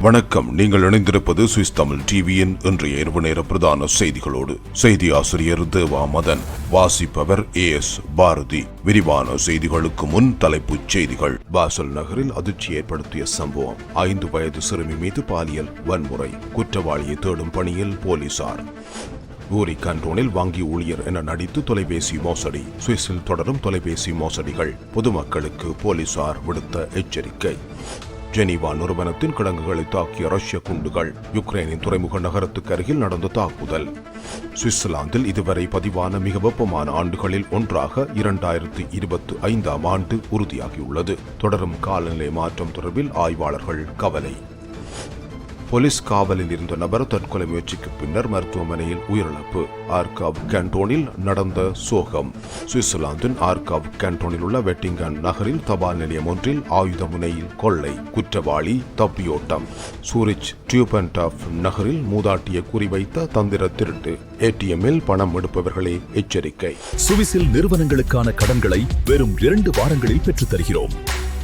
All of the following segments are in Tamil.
வணக்கம். நீங்கள் இணைந்திருப்பது சுவிஸ் தமிழ் டிவியின் இன்றைய இரவு நேர பிரதான செய்திகளோடு. செய்தி ஆசிரியர் தேவா மதன் வாசிப்பவர் ஏ எஸ் பாரதி. விரிவான செய்திகளுக்கு முன் தலைப்புச் செய்திகள். பாசல் நகரில் அதிர்ச்சி ஏற்படுத்திய சம்பவம். ஐந்து வயது சிறுமி மீது பாலியல் வன்முறை. குற்றவாளியை தேடும் பணியில் போலீசார். ஊரி கண்டோனில் வங்கி ஊழியர் என நடித்து தொலைபேசி மோசடி. சுவிஸில் தொடரும் தொலைபேசி மோசடிகள். பொதுமக்களுக்கு போலீசார் விடுத்த எச்சரிக்கை. ஜெனீவா நிறுவனத்தின் கிடங்குகளை தாக்கிய ரஷ்ய குண்டுகள் யுக்ரைனின் துறைமுக நகரத்துக்கு அருகில் நடந்த தாக்குதல். சுவிட்சர்லாந்தில் இதுவரை பதிவான மிக வெப்பமான ஆண்டுகளில் ஒன்றாக இரண்டாயிரத்தி இருபத்தி ஐந்தாம் ஆண்டு உறுதியாகியுள்ளது. தொடரும் காலநிலை மாற்றம் தொடர்பில் ஆய்வாளர்கள் கவலை. போலீஸ் காவலில் இருந்த நபர் தற்கொலை முயற்சிக்கு பின்னர் மருத்துவமனையில் உயிரிழப்பு. ஆர்காவ் கேண்டோனில் நடந்த சோகம். சுவிட்சர்லாந்தின் ஆர்காவ் கேண்டோனில் உள்ள வெட்டிங்கன் நகரில் தபால் நிலையம் ஒன்றில் ஆயுத முனையில் கொள்ளை குற்றவாளி தப்பியோட்டம். சூரிச் டியூபன்டாஃப் நகரில் மூதாட்டியை குறிவைத்த தந்திர திருட்டு. ஏடிஎம்மில் பணம் எடுப்பவர்களே எச்சரிக்கை. சுவிசில் நிறுவனங்களுக்கான கடன்களை வெறும் இரண்டு வாரங்களில் பெற்றுத் தருகிறோம்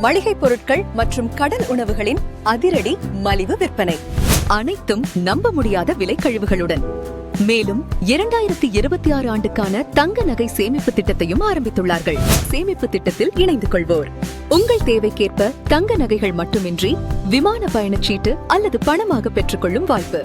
மளிகை பொருட்கள் மற்றும் கடல் உணவுகளின் அதிரடி மலிவு விற்பனை. அனைத்தும் நம்ப முடியாத விலை கழிவுகளுடன். மேலும் இரண்டாயிரத்தி இருபத்தி ஆறு ஆண்டுக்கான தங்க நகை சேமிப்பு திட்டத்தையும் ஆரம்பித்துள்ளார்கள். சேமிப்பு திட்டத்தில் இணைந்து கொள்வோர். உங்கள் தேவைக்கேற்ப தங்க நகைகள் மட்டுமின்றி விமான பயணச்சீட்டு அல்லது பணமாக பெற்றுக்கொள்ளும் வாய்ப்பு.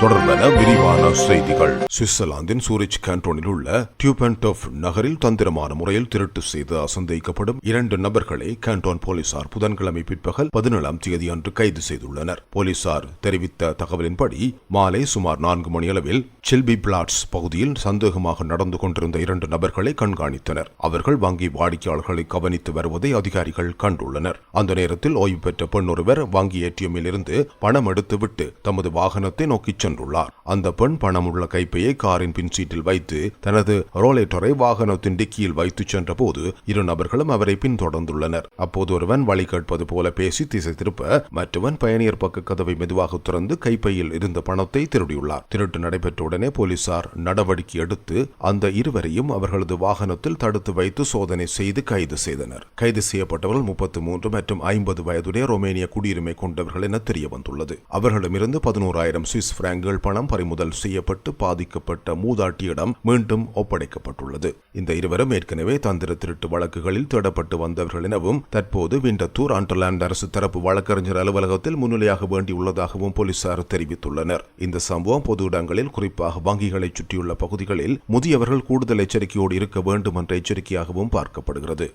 தொடர்பான விரிவான செய்திகள். சுவிட்சர்லாந்தின் சூரிச் கேண்டோனில் உள்ள டியூபன்டோஃப் நகரில் தந்திரமான முறையில் திருட்டு செய்து சந்தேகிக்கப்படும் இரண்டு நபர்களை கேண்டோன் போலீசார் புதன்கிழமை பிற்பகல் பதினேழாம் தேதி அன்று கைது செய்துள்ளனர். போலீசார் தெரிவித்த தகவலின்படி மாலை சுமார் நான்கு மணியளவில் சில்பி பிளாட்ஸ் பகுதியில் சந்தேகமாக நடந்து கொண்டிருந்த இரண்டு நபர்களை கண்காணித்தனர். அவர்கள் வங்கி வாடிக்கையாளர்களை கவனித்து வருவதை அதிகாரிகள் கண்டுள்ளனர். அந்த நேரத்தில் ஓய்வு பெற்ற பெண் ஒருவர் வங்கி ஏடிஎம்மில் இருந்து பணம் எடுத்துவிட்டு தமது வாகனத்தை நோக்கிச் சென்றுள்ளார். அந்த பெண் பணம் உள்ள கைப்பையை காரின் பின் சீட்டில் வைத்து தனது ரோலேட்டரை வாகனத்தின் டிக்கியில் வைத்து சென்ற போது இரு நபர்களும் அவரை பின்தொடர்ந்துள்ளனர். அப்போது ஒருவன் வழி கேட்பது போல பேசி திசை திருப்ப மற்றவன் பயணியர் பக்க கதவை மெதுவாக திறந்து கைப்பையில் இருந்த பணத்தை திருடியுள்ளார். திருட்டு நடைபெற்றவுடனே போலீசார் நடவடிக்கை எடுத்து அந்த இருவரையும் அவர்களது வாகனத்தில் தடுத்து வைத்து சோதனை செய்து கைது செய்தனர். கைது செய்யப்பட்டவர்கள் முப்பத்தி மூன்று மற்றும் ஐம்பது வயதுடைய ரோமேனிய குடியுரிமை கொண்டவர்கள் என தெரிய வந்துள்ளது அவர்களிடமிருந்து பதினோராயிரம் சுவிஸ் பிராங்க் பேங்குகள் பணம் பறிமுதல் செய்யப்பட்டு பாதிக்கப்பட்ட மூதாட்டியிடம் மீண்டும் ஒப்படைக்கப்பட்டுள்ளது. இந்த இருவரும் ஏற்கனவே தந்திர திருட்டு வழக்குகளில் தேடப்பட்டு வந்தவர்கள் எனவும் தற்போது விண்டத்தூர் ஆண்டர்லாந்து அரசு தரப்பு வழக்கறிஞர் அலுவலகத்தில் முன்னிலையாக வேண்டியுள்ளதாகவும் போலீசார் தெரிவித்துள்ளனர். இந்த சம்பவம் பொது இடங்களில் குறிப்பாக வங்கிகளை சுற்றியுள்ள பகுதிகளில் முதியவர்கள் கூடுதல் எச்சரிக்கையோடு இருக்க வேண்டும் என்ற எச்சரிக்கையாகவும் பார்க்கப்படுகிறது.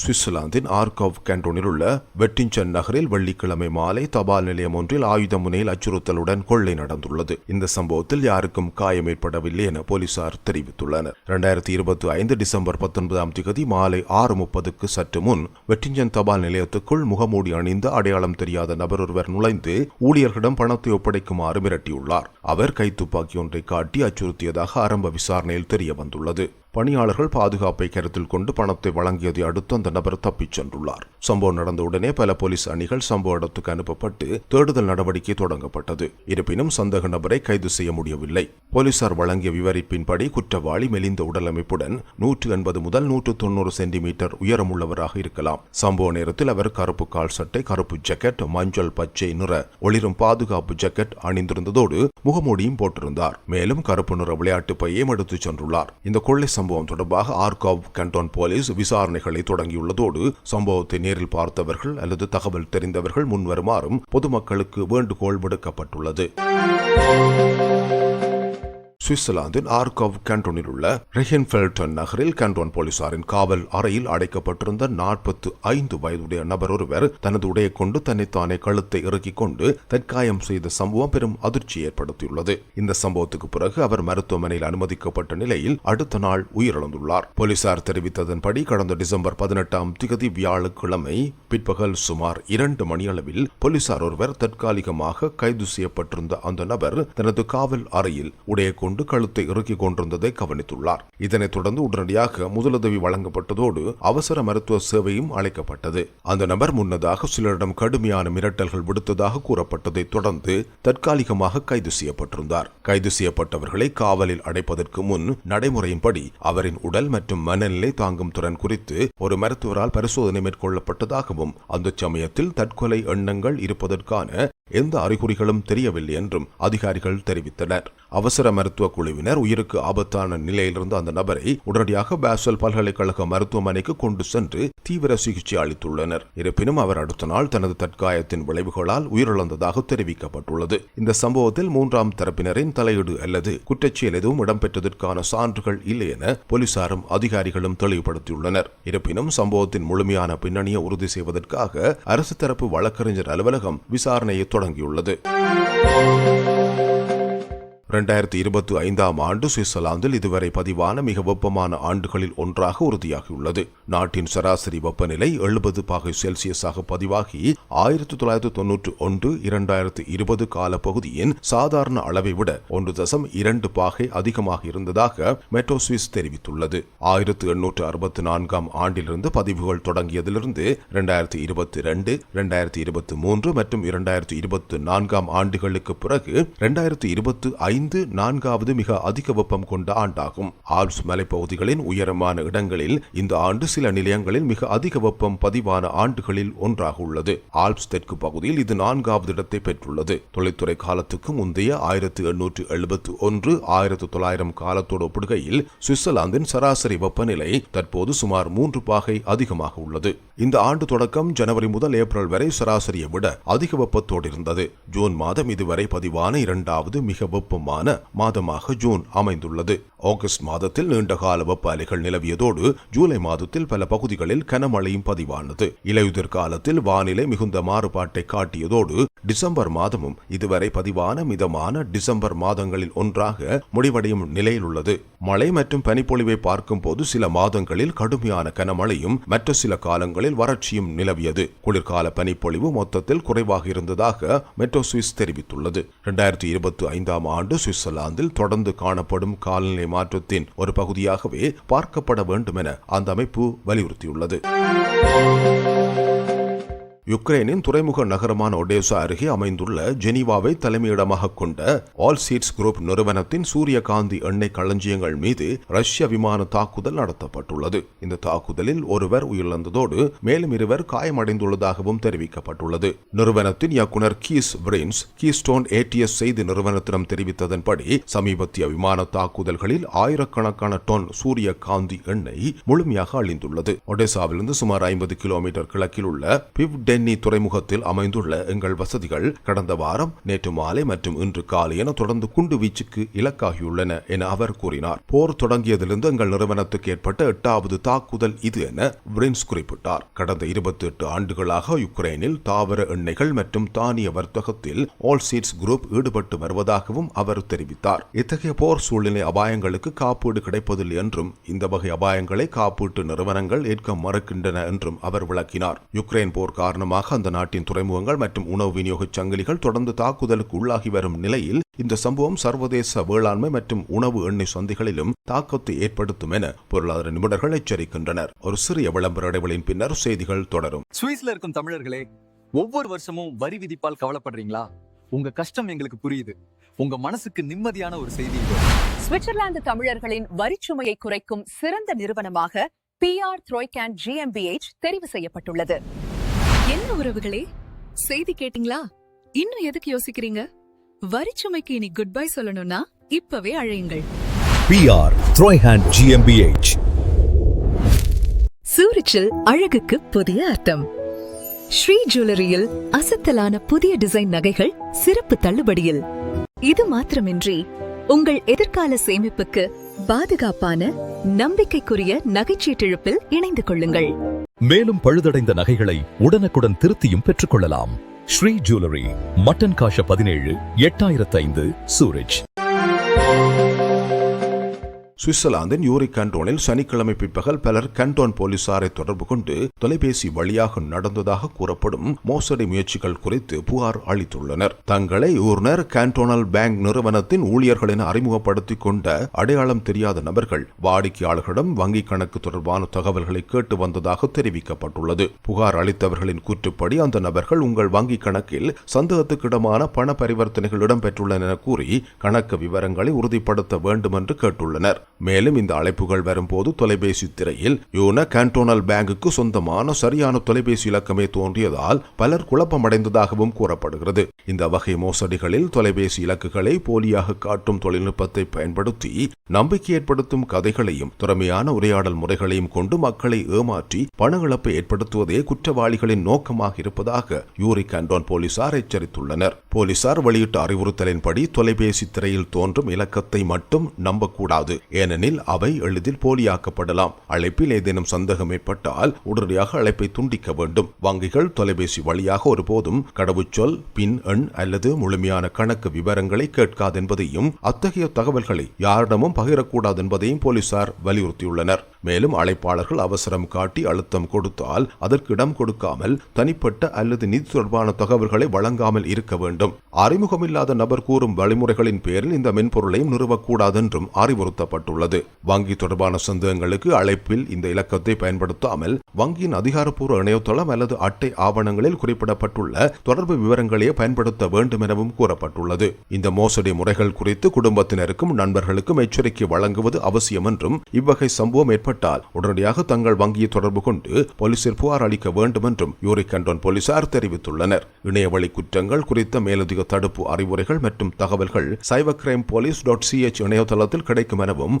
சுவிட்சர்லாந்தின் ஆர்காவ் கேண்டோனில் உள்ள வெட்டிஞ்சன் நகரில் வெள்ளிக்கிழமை மாலை தபால் நிலையம் ஒன்றில் ஆயுத முனையில் அச்சுறுத்தலுடன் கொள்ளை நடந்துள்ளது. இந்த சம்பவத்தில் யாருக்கும் காயம் ஏற்படவில்லை என போலீசார் தெரிவித்துள்ளனர். இரண்டாயிரத்தி இருபத்தி ஐந்து டிசம்பர் பத்தொன்பதாம் தேதி மாலை ஆறு முப்பதுக்கு சற்று முன் வெட்டிஞ்சன் தபால் நிலையத்துக்குள் முகமூடி அணிந்த அடையாளம் தெரியாத நபர் ஒருவர் நுழைந்து ஊழியர்களிடம் பணத்தை ஒப்படைக்குமாறு மிரட்டியுள்ளார். அவர் கைத்துப்பாக்கி ஒன்றை காட்டி அச்சுறுத்தியதாக ஆரம்ப விசாரணையில் தெரிய வந்துள்ளது பணியாளர்கள் பாதுகாப்பை கருத்தில் கொண்டு பணத்தை வழங்கியதை அடுத்து அந்த நபர் தப்பிச் சென்றுள்ளார். சம்பவம் நடந்தவுடனே பல போலீஸ் அணிகள் சம்பவ இடத்துக்கு அனுப்பப்பட்டு தேடுதல் நடவடிக்கை தொடங்கப்பட்டது. இருப்பினும் சந்தேக நபரை கைது செய்ய முடியவில்லை. போலீசார் வழங்கிய விவரிப்பின்படி குற்றவாளி மெலிந்த உடலமைப்புடன் நூற்று எண்பது முதல் நூற்று தொண்ணூறு சென்டிமீட்டர் உயரமுள்ளவராக இருக்கலாம். சம்பவ நேரத்தில் அவர் கருப்பு கால் சட்டை கருப்பு ஜாக்கெட் மஞ்சள் பச்சை நிற ஒளிரும் பாதுகாப்பு ஜாக்கெட் அணிந்திருந்ததோடு முகமூடியும் போட்டிருந்தார். மேலும் கருப்பு நிற விளையாட்டு பையையும் எடுத்துச் சென்றுள்ளார். இந்த கொள்ளை சம்பவம் தொடர்பாக ஆர்காவ் கண்டோன் போலீஸ் விசாரணைகளை தொடங்கியுள்ளதோடு சம்பவத்தை நேரில் பார்த்தவர்கள் அல்லது தகவல் தெரிந்தவர்கள் முன்வருமாறும் பொதுமக்களுக்கு வேண்டுகோள் விடுக்கப்பட்டுள்ளது. சுவிட்சர்லாந்தின் ஆர்கவ் கண்டோனில் உள்ள ரெஹென்ஃபெல்டன் நகரில் கண்டோன் போலீசாரின் காவல் அறையில் அடைக்கப்பட்டிருந்த நாற்பத்து ஐந்து வயதுடைய நபர் ஒருவர் தனது உடையை கொண்டு தன்னைத்தானே கழுத்தை இறுக்கிக் கொண்டு தற்காயம் செய்த சம்பவம் பெரும் அதிர்ச்சி ஏற்படுத்தியுள்ளது. இந்த சம்பவத்துக்கு பிறகு அவர் மருத்துவமனையில் அனுமதிக்கப்பட்ட நிலையில் அடுத்த நாள் உயிரிழந்துள்ளார். போலீசார் தெரிவித்ததன்படி கடந்த டிசம்பர் பதினெட்டாம் திகதி வியாழக்கிழமை பிற்பகல் சுமார் இரண்டு மணியளவில் போலீசார் ஒருவர் தற்காலிகமாக கைது செய்யப்பட்டிருந்த அந்த நபர் தனது காவல் அறையில் உடையை கொண்டு கொண்டு கழுத்தை இறுக்கிக் கொண்டிருந்ததை கவனித்துள்ளார். இதனைத் தொடர்ந்து உடனடியாக முதலுதவி வழங்கப்பட்டதோடு அவசர மருத்துவ சேவையும் அளிக்கப்பட்டது. அந்த நபர் முன்னதாக சிலரிடம் கடுமையான மிரட்டல்கள் விடுத்ததாக கூறப்பட்டதை தொடர்ந்து தற்காலிகமாக கைது செய்யப்பட்டிருந்தார். கைது செய்யப்பட்டவர்களை காவலில் அடைப்பதற்கு முன் நடைமுறையின்படி அவரின் உடல் மற்றும் மனநிலை தாங்கும் திறன் குறித்து ஒரு மருத்துவரால் பரிசோதனை மேற்கொள்ளப்பட்டதாகவும் அந்த சமயத்தில் தற்கொலை எண்ணங்கள் இருப்பதற்கான எந்த அறிகுறிகளும் தெரியவில்லை என்றும் அதிகாரிகள் தெரிவித்தனர். அவசர மருத்துவ குழுவினர் உயிருக்கு ஆபத்தான நிலையிலிருந்து அந்த நபரை உடனடியாக பாசல் பல்கலைக்கழக மருத்துவமனைக்கு கொண்டு சென்று தீவிர சிகிச்சை அளித்துள்ளனர். இருப்பினும் அவர் அடுத்த நாள் தனது தற்காயத்தின் விளைவுகளால் உயிரிழந்ததாக தெரிவிக்கப்பட்டுள்ளது. இந்த சம்பவத்தில் மூன்றாம் தரப்பினரின் தலையீடு அல்லது குற்றச்செயல் எதுவும் இடம்பெற்றதற்கான சான்றுகள் இல்லை என போலீசாரும் அதிகாரிகளும் தெளிவுபடுத்தியுள்ளனர். இருப்பினும் சம்பவத்தின் முழுமையான பின்னணியை உறுதி செய்வதற்காக அரசு தரப்பு வழக்கறிஞர் அலுவலகம் விசாரணையை தொடங்கியுள்ளது. இரண்டாயிரத்தி இருபத்தி ஐந்தாம் ஆண்டு சுவிட்சர்லாந்தில் இதுவரை பதிவான மிக வெப்பமான ஆண்டுகளில் ஒன்றாக உறுதியாகியுள்ளது. நாட்டின் சராசரி வெப்பநிலை எழுபது பாகை செல்சியஸாக பதிவாகி ஆயிரத்தி தொள்ளாயிரத்தி தொன்னூற்று ஒன்று இரண்டாயிரத்தி இருபது கால பகுதியின் சாதாரண அளவை விட ஒன்று தசம் இரண்டு பாகை அதிகமாக இருந்ததாக மெட்ரோ சுவிஸ் தெரிவித்துள்ளது. ஆயிரத்தி எண்ணூற்று அறுபத்தி நான்காம் ஆண்டிலிருந்து பதிவுகள் தொடங்கியதிலிருந்து இரண்டாயிரத்தி இருபத்தி ரெண்டு இரண்டாயிரத்தி இருபத்தி மூன்று மற்றும் இரண்டாயிரத்தி இருபத்தி நான்காம் ஆண்டுகளுக்கு பிறகு இரண்டாயிரத்தி இருபத்தி ஐந்து நான்காவது மிக அதிக வெப்பம் கொண்ட ஆண்டாகும். ஆல்ப்ஸ் மலைப்பகுதிகளின் உயரமான இடங்களில் இந்த ஆண்டு சில நிலையங்களில் மிக அதிக வெப்பம் பதிவான ஆண்டுகளில் ஒன்றாக உள்ளது. ஆல்ப்ஸ் தெற்கு பகுதியில் இது நான்காவது இடத்தை பெற்றுள்ளது. தொழில்துறை காலத்துக்கு முந்தைய ஆயிரத்து எண்ணூற்று எழுபத்து ஒன்று ஆயிரத்து தொள்ளாயிரம் காலத்தோடு ஒப்பிடுகையில் சுவிட்சர்லாந்தின் சராசரி வெப்பநிலை தற்போது சுமார் மூன்று பாகை அதிகமாக உள்ளது. இந்த ஆண்டு தொடக்கம் ஜனவரி முதல் ஏப்ரல் வரை சராசரியை விட அதிக வெப்பத்தோடு இருந்தது. ஜூன் மாதம் இதுவரை பதிவான இரண்டாவது மிக வெப்பமான மாதமாக ஜூன் அமைந்துள்ளது. ஆகஸ்ட் மாதத்தில் நீண்டகால வெப்ப அலைகள் நிலவியதோடு ஜூலை மாதத்தில் பல பகுதிகளில் கனமழையும் பதிவானது. இலையுதிர் காலத்தில் வானிலை மிகுந்த மாறுபாட்டை காட்டியதோடு டிசம்பர் மாதமும் இதுவரை பதிவான மிதமான டிசம்பர் மாதங்களில் ஒன்றாக முடிவடையும் நிலையில் உள்ளது மழை மற்றும் பனிப்பொழிவை பார்க்கும் போது சில மாதங்களில் கடுமையான கனமழையும் மற்ற சில காலங்களில் வறட்சியும் நிலவியது. குளிர்கால பனிப்பொழிவு மொத்தத்தில் குறைவாக இருந்ததாக மெட்ரோ சுவிஸ் தெரிவித்துள்ளது. இரண்டாயிரத்தி இருபத்தி ஐந்தாம் ஆண்டு சுவிட்சர்லாந்தில் தொடர்ந்து காணப்படும் காலநிலை மாற்றத்தின் ஒரு பகுதியாகவே பார்க்கப்பட வேண்டும் என அந்த அமைப்பு வலியுறுத்தியுள்ளது. யுக்ரைனின் துறைமுக நகரமான ஒடேசா அருகே அமைந்துள்ள ஜெனீவாவை தலைமையிடமாக கொண்ட ஆல் சீட்ஸ் குரூப் நிறுவனத்தின் சூரியகாந்தி எண்ணெய் களஞ்சியங்கள் மீது ரஷ்ய விமான தாக்குதல் நடத்தப்பட்டுள்ளது. இந்த தாக்குதலில் ஒருவர் உயிரிழந்ததோடு மேலும் இருவர் காயமடைந்துள்ளதாகவும் தெரிவிக்கப்பட்டுள்ளது. நிறுவனத்தின் இயக்குனர் கீஸ் பிரின்ஸ் கீஸ்டோன் ஏடிஎஸ் செய்தி நிறுவனத்திடம் தெரிவித்ததன்படி சமீபத்திய விமான தாக்குதல்களில் ஆயிரக்கணக்கான டொன் சூரியகாந்தி எண்ணெய் முழுமையாக அழிந்துள்ளது. ஒடேசாவிலிருந்து சுமார் ஐம்பது கிலோமீட்டர் கிழக்கில் உள்ள பிவ்டென் டென்னி துறைமுகத்தில் அமைந்துள்ள எங்கள் வசதிகள் கடந்த வாரம் நேற்று மாலை மற்றும் இன்று காலை என தொடர்ந்து குண்டு வீச்சுக்கு இலக்காகியுள்ளன என அவர் கூறினார். போர் தொடங்கியதிலிருந்து எங்கள் நிறுவனத்துக்கு ஏற்பட்ட எட்டாவது தாக்குதல் இது என பிரின்ஸ் குறிப்பிட்டார். கடந்த இருபத்தி எட்டு ஆண்டுகளாக யுக்ரைனில் தாவர எண்ணெய்கள் மற்றும் தானிய வர்த்தகத்தில் ஆல் சீட்ஸ் குரூப் ஈடுபட்டு வருவதாகவும் அவர் தெரிவித்தார். இத்தகைய போர் சூழ்நிலை அபாயங்களுக்கு காப்பீடு கிடைப்பதில்லை என்றும் இந்த வகை அபாயங்களை காப்பீட்டு நிறுவனங்கள் ஏற்க மறுக்கின்றன என்றும் அவர் விளக்கினார். யுக்ரைன் போர் காரணமாக அந்த நாட்டின் துறைமுகங்கள் மற்றும் உணவு விநியோக சங்கிலிகள் தொடர்ந்து தாக்குதலுக்கு உள்ளாகி வரும் நிலையில் இந்த சம்பவம் சர்வதேச வேளாண்மை மற்றும் உணவு எண்ணெய் சந்தைகளிலும் தாக்கத்தை ஏற்படுத்தும் என பொருளாதார நிபுணர்கள் எச்சரிக்கின்றனர். ஒரு சிறிய விளம்பர இடைவெளியின் பின்னர் செய்திகள் தொடரும். சுவிஸ்ல இருக்கும் தமிழர்களே ஒவ்வொரு வருஷமும் வரி விதிப்பால் கவலைப்படுறீங்களா? உங்க கஷ்டம் எங்களுக்கு புரியுது. உங்க மனசுக்கு நிம்மதியான ஒரு செய்தி. சுவிட்சர்லாந்து தமிழர்களின் வரிச்சுமையை குறைக்கும் சிறந்த நிறுவனமாக பிஆர் த்ரோய்கேன் ஜிஎம்பிஎச் தெரிவு செய்யப்பட்டுள்ளது. என்ன உறவுகளே? செய்தி கேட்டிங்களா? இன்னும் எதுக்கு யோசிக்கிறீங்க? வரிச்சுமைக்கு இனி குட் பை சொல்லணும்னா இப்பவே அழையுங்கள். பிஆர் த்ரோய்ஹேண்ட் ஜிஎம்பிஎச் சூரிச்சில் அழகுக்கு புதிய அர்த்தம். ஸ்ரீ ஜுவல்லரியில் அசத்தலான புதிய டிசைன் நகைகள் சிறப்பு தள்ளுபடியில். இது மாத்திரமின்றி உங்கள் எதிர்கால சேமிப்புக்கு பாதுகாப்பான நம்பிக்கைக்குரிய நகைச்சீட்டிழப்பில் இணைந்து கொள்ளுங்கள். மேலும் பழுதடைந்த நகைகளை உடனுக்குடன் திருத்தியும் பெற்றுக்கொள்ளலாம். ஸ்ரீ ஜுவல்லரி மட்டன் காஷ பதினேழு எட்டாயிரத்து ஐந்து சூரஜ் சுவிட்சர்லாந்தின் யூரி கண்டோனில் சனிக்கிழமை பிற்பகல் பலர் கண்டோன் போலீசாரை தொடர்பு கொண்டு தொலைபேசி வழியாக நடந்ததாக கூறப்படும் மோசடி முயற்சிகள் குறித்து புகார் அளித்துள்ளனர். தங்களை ஊர்னர் கேண்டோனல் பேங்க் நிறுவனத்தின் ஊழியர்கள் என அறிமுகப்படுத்திக் கொண்ட அடையாளம் தெரியாத நபர்கள் வாடிக்கையாளர்களிடம் வங்கிக் கணக்கு தொடர்பான தகவல்களை கேட்டு வந்ததாக தெரிவிக்கப்பட்டுள்ளது. புகார் அளித்தவர்களின் கூற்றுப்படி அந்த நபர்கள் உங்கள் வங்கிக் கணக்கில் சந்தேகத்துக்கிடமான பண பரிவர்த்தனைகள் இடம்பெற்றுள்ளன என கூறி கணக்கு விவரங்களை உறுதிப்படுத்த வேண்டும் என்று கேட்டுள்ளனர். மேலும் இந்த அழைப்புகள் வரும்போது தொலைபேசி திரையில் யூன கேன்டோனல் பேங்குக்கு சொந்தமான சரியான தொலைபேசி இலக்கமே தோன்றியதால் பலர் குழப்பமடைந்ததாகவும் கூறப்படுகிறது. இந்த வகை மோசடிகளில் தொலைபேசி இலக்குகளை போலியாக காட்டும் தொழில்நுட்பத்தை பயன்படுத்தி நம்பிக்கை ஏற்படுத்தும் கதைகளையும் திறமையான உரையாடல் முறைகளையும் கொண்டு மக்களை ஏமாற்றி பண இழப்பை ஏற்படுத்துவதே குற்றவாளிகளின் நோக்கமாக இருப்பதாக யூரி கேண்டோன் போலீசார் எச்சரித்துள்ளனர். போலீசார் வெளியிட்ட அறிவுறுத்தலின்படி தொலைபேசி திரையில் தோன்றும் இலக்கத்தை மட்டும் நம்பக்கூடாது. ஏன் ஏனெனில் அவை எளிதில் போலியாக்கப்படலாம். அழைப்பில் ஏதேனும் சந்தேகம் ஏற்பட்டால் உடனடியாக அழைப்பை துண்டிக்க வேண்டும். வங்கிகள் தொலைபேசி வழியாக ஒருபோதும் கடவுச்சொல் பின் எண் அல்லது முழுமையான கணக்கு விவரங்களை கேட்காது என்பதையும் அத்தகைய தகவல்களை யாரிடமும் பகிரக்கூடாது என்பதையும் போலீசார் வலியுறுத்தியுள்ளனர். மேலும் அழைப்பாளர்கள் அவசரம் காட்டி அழுத்தம் கொடுத்தால் அதற்கு இடம் கொடுக்காமல் தனிப்பட்ட அல்லது நிதி தொடர்பான தகவல்களை வழங்காமல் இருக்க வேண்டும். அறிமுகமில்லாத நபர் கூறும் வழிமுறைகளின் பேரில் இந்த மென்பொருளையும் நிறுவக்கூடாது என்றும் அறிவுறுத்தப்பட்டுள்ளது. வங்கி தொடர்பான சந்தேகங்களுக்கு அழைப்பில் இந்த இலக்கத்தை பயன்படுத்தாமல் வங்கியின் அதிகாரப்பூர்வ இணையதளம் அல்லது அட்டை ஆவணங்களில் குறிப்பிடப்பட்டுள்ள தொடர்பு விவரங்களையே பயன்படுத்த வேண்டும் எனவும் கூறப்பட்டுள்ளது. இந்த மோசடி முறைகள் குறித்து குடும்பத்தினருக்கும் நண்பர்களுக்கும் எச்சரிக்கை வழங்குவது அவசியம் என்றும் இவ்வகை சம்பவம் ஏற்பட்டால் உடனடியாக தங்கள் வங்கியை தொடர்பு கொண்டு போலீசில் புகார் அளிக்க வேண்டும் என்றும் யூரி கண்டோன் போலீசார் தெரிவித்துள்ளனர். இணையவழி குற்றங்கள் குறித்த மேலதிக தடுப்பு அறிவுரைகள் மற்றும் தகவல்கள் cyber crime police dot CH இணையதளத்தில் கிடைக்கும் எனவும்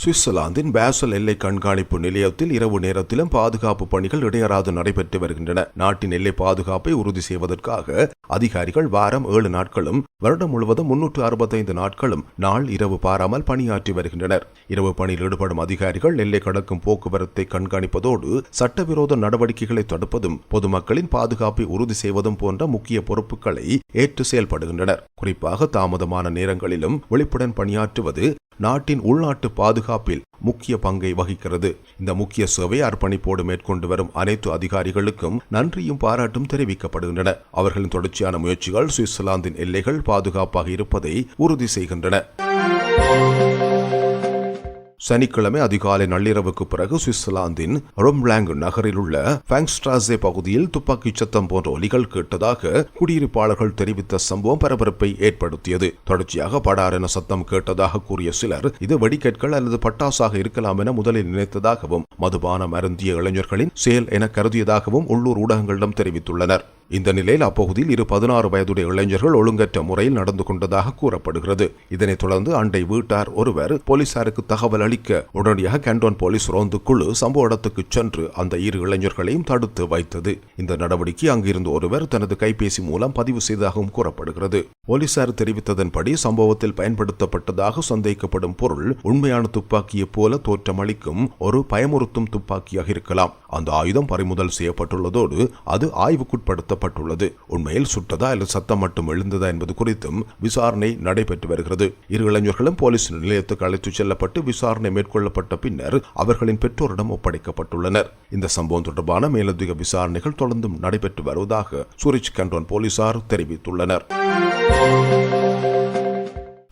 சுவிட்சர்லாந்தின் பேசல் எல்லை கண்காணிப்பு நிலையத்தில் இரவு நேரத்திலும் பாதுகாப்பு பணிகள் இடையறாது நடைபெற்று வருகின்றன. நாட்டின் எல்லை பாதுகாப்பை உறுதி செய்வதற்காக அதிகாரிகள் வாரம் ஏழு நாட்களும் வருடம் முழுவதும் முன்னூற்று அறுபத்தைந்து நாட்களும் நாள் இரவு பாராமல் பணியாற்றி வருகின்றனர். இரவு பணியில் ஈடுபடும் அதிகாரிகள் எல்லை கடக்கும் போக்குவரத்தை கண்காணிப்பதோடு சட்டவிரோத நடவடிக்கைகளை தடுப்பதும் பொதுமக்களின் பாதுகாப்பை உறுதி செய்வதும் போன்ற முக்கிய பொறுப்புகளை ஏற்று செயல்படுகின்றனர். குறிப்பாக தாமதமான நேரங்களிலும் விழிப்புடன் பணியாற்றுவது நாட்டின் உள்நாட்டு பாதுகாப்பில் முக்கிய பங்கை வகிக்கிறது. இந்த முக்கிய சேவை அர்ப்பணிப்போடு மேற்கொண்டு வரும் அனைத்து அதிகாரிகளுக்கும் நன்றியும் பாராட்டும் தெரிவிக்கப்படுகின்றன. அவர்களின் தொடர்ச்சியான முயற்சிகள் சுவிட்சர்லாந்தின் எல்லைகள் பாதுகாப்பாக இருப்பதை உறுதி செய்கின்றன. சனிக்கிழமை அதிகாலை நள்ளிரவுக்கு பிறகு சுவிட்சர்லாந்தின் ரொம்லாங் நகரில் உள்ள ஃபேங்ஸ்ட்ராசே பகுதியில் துப்பாக்கிச் சத்தம் போன்ற ஒலிகள் கேட்டதாக குடியிருப்பாளர்கள் தெரிவித்த சம்பவம் பரபரப்பை ஏற்படுத்தியது. தொடர்ச்சியாக படாரென சத்தம் கேட்டதாக கூறிய சிலர் இது வெடிக்கற்கள் அல்லது பட்டாசாக இருக்கலாம் என முதலில் நினைத்ததாகவும் மதுபானம் அருந்திய இளைஞர்களின் செயல் என கருதியதாகவும் உள்ளூர் ஊடகங்களிடம் தெரிவித்துள்ளனர். இந்த நிலையில் அப்பகுதியில் இரு பதினாறு வயதுடைய இளைஞர்கள் ஒழுங்கற்ற முறையில் நடந்து கொண்டதாக கூறப்படுகிறது. இதனைத் தொடர்ந்து அண்டை வீட்டார் ஒருவர் போலீசாருக்கு தகவல் அளிக்க உடனடியாக கேண்டோன் போலீஸ் ரோந்து குழு சம்பவ இடத்துக்கு சென்று அந்த இரு இளைஞர்களையும் தடுத்து வைத்தது. இந்த நடவடிக்கை அங்கிருந்து ஒருவர் தனது கைபேசி மூலம் பதிவு செய்ததாகவும் கூறப்படுகிறது. போலீசார் தெரிவித்ததன்படி சம்பவத்தில் பயன்படுத்தப்பட்டதாக சந்தேகிக்கப்படும் பொருள் உண்மையான துப்பாக்கியைப் போல தோற்றமளிக்கும் ஒரு பயமுறுத்தும் துப்பாக்கியாக இருக்கலாம். அந்த ஆயுதம் பறிமுதல் செய்யப்பட்டுள்ளதோடு அது ஆய்வுக்குட்படுத்த ஆய்வுக்குட்படுத்தப்பட்டுள்ளது உண்மையில் சுட்டதா அல்லது சத்தம் மட்டும் எழுந்ததா என்பது குறித்தும் விசாரணை நடைபெற்று வருகிறது. இரு இளைஞர்களும் போலீஸ் நிலையத்துக்கு அழைத்துச் செல்லப்பட்டு விசாரணை மேற்கொள்ளப்பட்ட பின்னர் அவர்களின் பெற்றோரிடம் ஒப்படைக்கப்பட்டுள்ளனர். இந்த சம்பவம் தொடர்பான மேலதிக விசாரணைகள் தொடர்ந்தும் நடைபெற்று வருவதாக சூரிச் கண்டோன் போலீசார் தெரிவித்துள்ளனர்.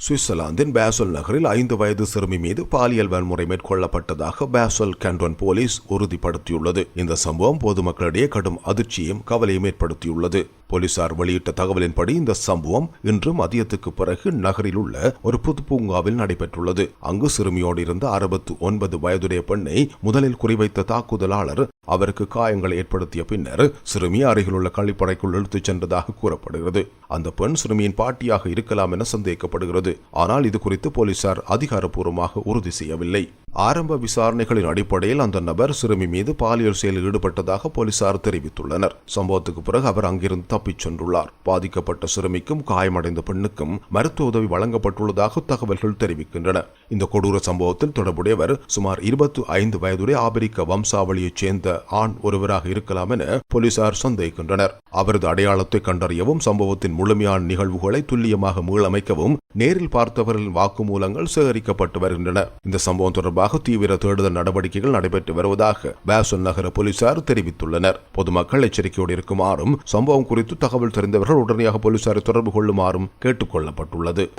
சுவிட்சர்லாந்தின் பேசல் நகரில் ஐந்து வயது சிறுமி மீது பாலியல் வன்முறை மேற்கொள்ளப்பட்டதாக பேசல் கேண்டோன் போலீஸ் உறுதிப்படுத்தியுள்ளது. இந்த சம்பவம் பொதுமக்களிடையே கடும் அதிர்ச்சியும் கவலையும் ஏற்படுத்தியுள்ளது. போலீசார் வெளியிட்ட தகவலின்படி இந்த சம்பவம் இன்று மதியத்துக்கு பிறகு நகரில் உள்ள ஒரு புது பூங்காவில் நடைபெற்றுள்ளது. அங்கு சிறுமியோடு இருந்த அறுபத்து ஒன்பது வயதுடைய பெண்ணை முதலில் குறிவைத்த தாக்குதலாளர் அவருக்கு காயங்களை ஏற்படுத்திய பின்னர் சிறுமி அருகிலுள்ள கழிப்பறைக்குள் இழுத்துச் சென்றதாக கூறப்படுகிறது. அந்த பெண் சிறுமியின் பாட்டியாக இருக்கலாம் என சந்தேகிக்கப்படுகிறது ஆனால் இது குறித்து போலீசார் அதிகாரப்பூர்வமாக உறுதி செய்யவில்லை. ஆரம்ப விசாரணைகளின் அடிப்படையில் அந்த நபர் சிறுமி மீது பாலியல் செயலில் ஈடுபட்டதாக போலீசார் தெரிவித்துள்ளனர். சம்பவத்துக்கு பிறகு அவர் அங்கிருந்து தப்பிச் சென்றுள்ளார். பாதிக்கப்பட்ட சிறுமிக்கும் காயமடைந்த பெண்ணுக்கும் மருத்துவ உதவி வழங்கப்பட்டுள்ளதாக தகவல்கள் தெரிவிக்கின்றன. இந்த கொடூர சம்பவத்தில் தொடர்புடையவர் சுமார் இருபத்தி ஐந்து வயதுடைய ஆபிரிக்க வம்சாவளியைச் சேர்ந்த ஆண் ஒருவராக இருக்கலாம் என போலீசார் சந்தேகிக்கின்றனர். அவரது அடையாளத்தை கண்டறியவும் சம்பவத்தின் முழுமையான நிகழ்வுகளை துல்லியமாக மீளமைக்கவும் நேரில் பார்த்தவர்களின் வாக்குமூலங்கள் சேகரிக்கப்பட்டு வருகின்றன. இந்த சம்பவம் தொடர்பாக தீவிர தேடுதல் நடவடிக்கைகள் நடைபெற்று வருவதாக பேசன் நகர போலீசார் தெரிவித்துள்ளனர். பொதுமக்கள் எச்சரிக்கையோடு இருக்குமாறும் சம்பவம் குறித்து தகவல் தெரிந்தவர்கள் உடனடியாக போலீசாரை தொடர்பு கொள்ளுமாறும் கேட்டுக் கொள்ளப்பட்டுள்ளது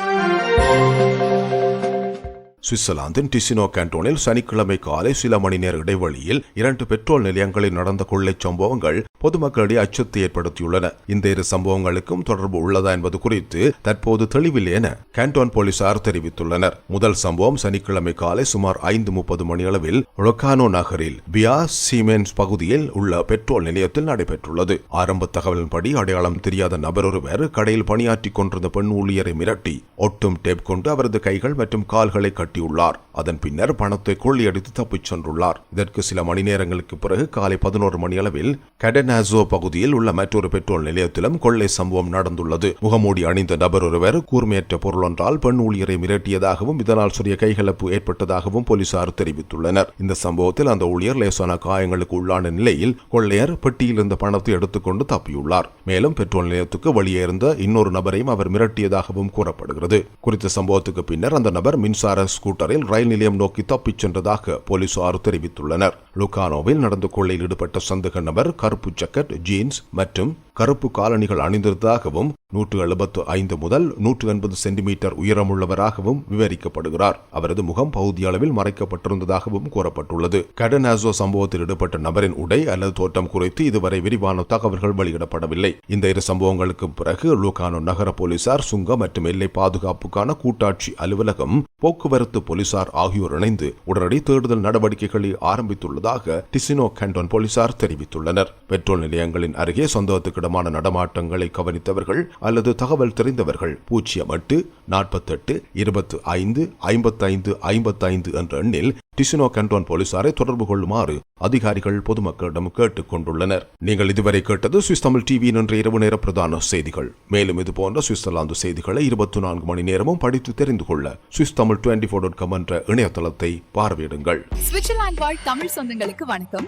சுவிட்சர்லாந்தின் டிசினோ கேண்டோனில் சனிக்கிழமை காலை சில மணி நேர இடைவெளியில் இரண்டு பெட்ரோல் நிலையங்களில் நடந்த கொள்ளைச் சம்பவங்கள் பொதுமக்களிடையே அச்சத்தை ஏற்படுத்தியுள்ளன. இந்த இரு சம்பவங்களுக்கும் தொடர்பு உள்ளதா என்பது குறித்து தற்போது தெளிவில்லை என கேண்டோன் போலீசார் தெரிவித்துள்ளனர். முதல் சம்பவம் சனிக்கிழமை காலை சுமார் ஐந்து முப்பது மணியளவில் ரொக்கானோ நகரில் பியா சீமென்ஸ் பகுதியில் உள்ள பெட்ரோல் நிலையத்தில் நடைபெற்றுள்ளது. ஆரம்ப தகவலின்படி அடையாளம் தெரியாத நபர் ஒருவர் கடையில் பணியாற்றிக் கொண்டிருந்த பெண் ஊழியரை மிரட்டி ஒட்டும் டேப் கொண்டு அவரது கைகள் மற்றும் கால்களை கட்டியுள்ளார். அதன் பின்னர் பணத்தை கொள்ளையடித்து தப்பிச் சென்றுள்ளார். இதற்கு சில மணி நேரங்களுக்கு பிறகு காலை பதினோரு மணி அளவில் கடனாசோ பகுதியில் உள்ள மற்றொரு பெட்ரோல் நிலையத்திலும் கொள்ளை சம்பவம் நடந்துள்ளது. முகமூடி அணிந்த நபர் ஒருவர் கூர்மையற்ற பொருளொன்றால் பெண் ஊழியரை மிரட்டியதாகவும் இதனால் சிறிய கைகலப்பு ஏற்பட்டதாகவும் போலீசார் தெரிவித்துள்ளனர். இந்த சம்பவத்தில் அந்த ஊழியர் லேசான காயங்களுக்கு உள்ளான நிலையில் கொள்ளையர் பெட்டியில் இருந்த பணத்தை எடுத்துக்கொண்டு தப்பியுள்ளார். மேலும் பெட்ரோல் நிலையத்துக்கு வெளியே இருந்த இன்னொரு நபரையும் அவர் மிரட்டியதாகவும் கூறப்படுகிறது. குறித்த சம்பவத்துக்கு பின்னர் அந்த நபர் மின்சார ஸ்கூட்டரில் ரயில் நிலையம் நோக்கி தப்பிச் சென்றதாக போலீசார் தெரிவித்துள்ளனர். லுகானோவில் நடந்த கொள்ளையில் ஈடுபட்ட சந்தேக நபர் கருப்பு ஜக்கெட் ஜீன்ஸ் மற்றும் கருப்பு காலணிகள் அணிந்திருந்ததாகவும் நூற்று எழுபத்து ஐந்து முதல் நூற்று எண்பது சென்டிமீட்டர் உயரமுள்ளவராகவும் விவரிக்கப்படுகிறார். அவரது முகம் பகுதியளவில் மறைக்கப்பட்டிருந்ததாகவும் கூறப்பட்டுள்ளது. கடனாசோ சம்பவத்தில் ஈடுபட்ட நபரின் உடை அல்லது தோற்றம் குறித்து இதுவரை விரிவான தகவல்கள் வெளியிடப்படவில்லை. இந்த இரு சம்பவங்களுக்கு பிறகு லூகானோ நகர போலீசார் சுங்க மற்றும் எல்லை பாதுகாப்புக்கான கூட்டாட்சி அலுவலகம் போக்குவரத்து போலீசார் ஆகியோர் இணைந்து உடனடி தேடுதல் நடவடிக்கைகளை ஆரம்பித்துள்ளதாக டிசினோ கண்டோன் போலீசார் தெரிவித்துள்ளனர். பெட்ரோல் நிலையங்களின் அருகே சொந்தத்துக்கிடமான நடமாட்டங்களை கவனித்தவர்கள் அல்லது தகவல் தெரிந்தவர்கள். பூஜ்ஜியம் எட்டு நாற்பத்தெட்டு இருபத்து ஐந்து ஐம்பத்தைந்து ஐம்பத்தைந்து என்ற எண்ணில் டிசினோ கண்டோன் போலீசாரை தொடர்பு கொள்ளுமாறு அதிகாரிகள் பொதுமக்களிடம் கேட்டுக் கொண்டுள்ளனர். நீங்கள் இதுவரை கேட்டது சுவிஸ் தமிழ் டிவி என்ற இரவு நேர பிரதான செய்திகள். மேலும் இது போன்ற சுவிட்சர்லாந்து செய்திகளை இருபத்தி நான்கு மணி நேரமும் படித்து தெரிந்து கொள்ள Swiss Tamil twenty four dot com என்ற இணையதளத்தை பார்வையிடுங்கள். சுவிட்சர்லாந்து வாழ் தமிழ் சொந்தங்களுக்கு வணக்கம்.